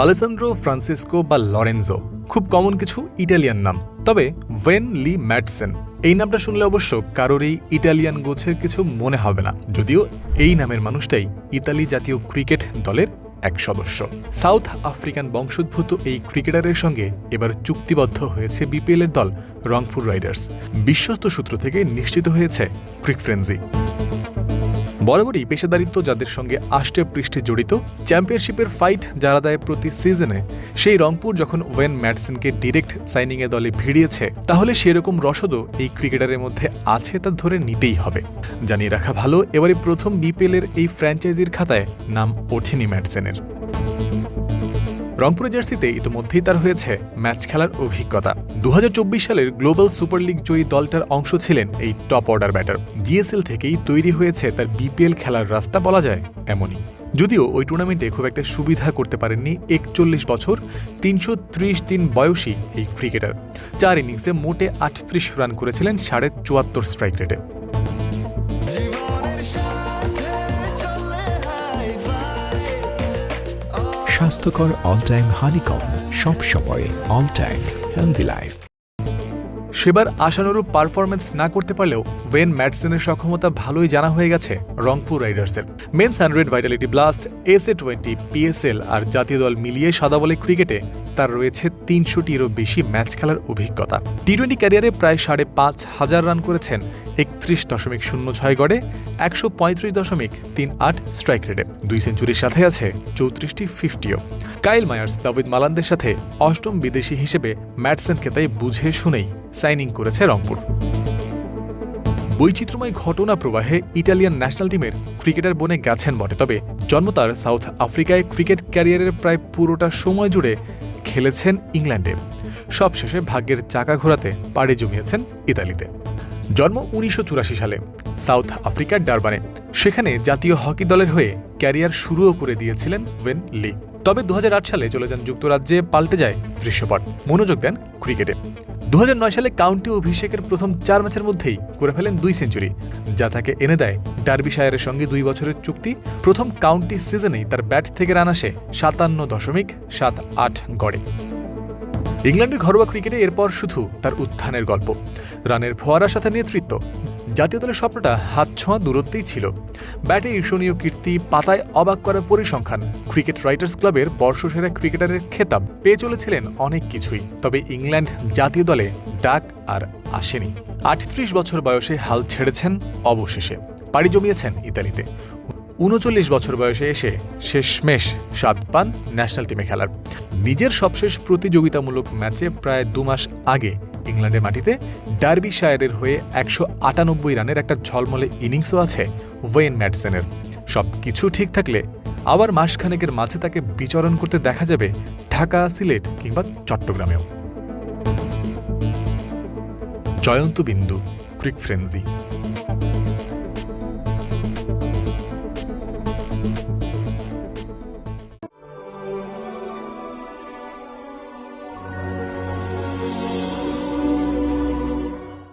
Alessandro, Francisco বা লরেনজো, খুব common কিছু ইটালিয়ান নাম। তবে ওয়েন লি ম্যাটসেন এই নামটা শুনলে অবশ্য কারোরই ইটালিয়ান গোছের কিছু মনে হবে না। যদিও এই নামের মানুষটাই ইতালি জাতীয় ক্রিকেট দলের এক সদস্য। সাউথ আফ্রিকান বংশোদ্ভূত এই ক্রিকেটারের সঙ্গে এবার চুক্তিবদ্ধ হয়েছে বিপিএল এর দল রংপুর রাইডার্স। বিশ্বস্ত সূত্র থেকে নিশ্চিত হয়েছে ক্রিক ফ্রেন্সি বরাবরই পেশাদারিত্ব যাদের সঙ্গে আষ্টে পৃষ্ঠে জড়িত চ্যাম্পিয়নশিপের ফাইট যারা দেয় প্রতি সিজনে সেই রংপুর যখন ওয়েন ম্যাটসনকে ডিরেক্ট সাইনিংয়ে দলে ভিড়িয়েছে, তাহলে সেরকম রসদও এই ক্রিকেটারের মধ্যে আছে তা ধরে নিতেই হবে। জানিয়ে রাখা ভালো, এবারে প্রথম বিপিএল এর এই ফ্র্যাঞ্চাইজির খাতায় নাম ওঠেনি ম্যাটসেনের। রংপুরের জার্সিতে ইতিমধ্যেই তার হয়েছে ম্যাচ খেলার অভিজ্ঞতা। দু হাজার চব্বিশ সালের গ্লোবাল সুপার লিগ জয়ী দলটার অংশ ছিলেন এই টপ অর্ডার ব্যাটার। জিএসএল থেকেই তৈরি হয়েছে তার বিপিএল খেলার রাস্তা বলা যায়, এমনই। যদিও ওই টুর্নামেন্টে খুব একটা সুবিধা করতে পারেননি একচল্লিশ বছর, তিনশো ত্রিশ দিন বয়সী এই ক্রিকেটার। চার ইনিংসে মোটে আটত্রিশ রান করেছিলেন সাড়ে চুয়াত্তর স্ট্রাইক রেটে। স্বাস্থ্যকর অল টাইম হানিকম সব সময় অল টাইম হেলদি লাইফ সেবার আশানুরূপ পারফরমেন্স না করতে পারলেও ওয়েন ম্যাটসনের সক্ষমতা ভালোই জানা হয়ে গেছে রংপুর রাইডার্সের men's hundred vitality blast S A twenty PSL আর জাতীয় দল মিলিয়ে সাদা বলে ক্রিকেটে তার রয়েছে তিনশোটিরও বেশি ম্যাচ খেলার অভিজ্ঞতা। টি টোয়েন্টি ক্যারিয়ারে প্রায় সাড়ে পাঁচ হাজার রান করেছেন, একত্রিশ দশমিক শূন্য ছয় গড়ে, একশো পঁয়ত্রিশ দশমিক তিন আট স্ট্রাইক রেটে দুই সেঞ্চুরির সাথে আছে চৌত্রিশটি ফিফটিও কাইল মায়ার্স দাভিদ মালানদের সাথে অষ্টম বিদেশি হিসেবে ম্যাটসেনকে তাই বুঝে শুনেই সাইনিং করেছে রংপুর। বৈচিত্র্যময় ঘটনা প্রবাহে ইটালিয়ান ন্যাশনাল টিমের ক্রিকেটার বনে গেছেন বটে, তবে জন্ম তার সাউথ আফ্রিকায় ক্রিকেট ক্যারিয়ারের প্রায় পুরোটা সময় জুড়ে খেলেছেন ইংল্যান্ডে। সবশেষে ভাগ্যের চাকা ঘোরাতে পাড়ি জমিয়েছেন ইতালিতে। জন্ম উনিশশো চুরাশি সালে সাউথ আফ্রিকার ডারবানে। সেখানে জাতীয় হকি দলের হয়ে ক্যারিয়ার শুরুও করে দিয়েছিলেন ওয়েন লি। তবে দু হাজার আট সালে চলে যান যুক্তরাজ্যে পাল্টে যায় দৃশ্যপট। মনোযোগ দেন ক্রিকেটে। দু হাজার নয় সালে কাউন্টি অভিষেকের প্রথম চার ম্যাচের মধ্যেই করে ফেলেন দুই সেঞ্চুরি, যা তাকে এনে দেয় ডার্বিশায়ারের সঙ্গে দুই বছরের চুক্তি। প্রথম কাউন্টি সিজনেই তার ব্যাট থেকে রান আসে সাতান্ন দশমিক সাত আট গড়ে। ইংল্যান্ডের ঘরোয়া ক্রিকেটে এরপর শুধু তার উত্থানের গল্প। রানের ফোয়ারার সাথে নেতৃত্ব জাতীয় দলের স্বপ্নটা হাত ছোঁয়া দূরত্বেই ছিল। ব্যাটে ঈর্ষণীয় কীর্তি, পাতায় অবাক করার পরিসংখ্যান, ক্রিকেট রাইটার্স ক্লাবের বর্ষসেরা ক্রিকেটারের খেতাব, পেয়ে চলেছিলেন অনেক কিছুই। তবে ইংল্যান্ড জাতীয় দলে ডাক আর আসেনি। আটত্রিশ বছর বয়সে হাল ছেড়েছেন অবশেষে, পাড়ি জমিয়েছেন ইতালিতে। উনচল্লিশ বছর বয়সে এসে শেষমেশ স্বাদ পান ন্যাশনাল টিমে খেলার। নিজের সবশেষ প্রতিযোগিতামূলক ম্যাচে প্রায় দু মাস আগে ইংল্যান্ডের মাটিতে ডার্বি শায়ারের হয়ে একশো আটানব্বই রানের একটা ঝলমলে ইনিংসও আছে ওয়েন ম্যাটসেনের। সব কিছু ঠিক থাকলে আবার মাসখানেকের মাঝে তাকে বিচরণ করতে দেখা যাবে ঢাকা সিলেট কিংবা চট্টগ্রামেও। জয়ন্ত বিন্দু, ক্রিক ফ্রেন্সি।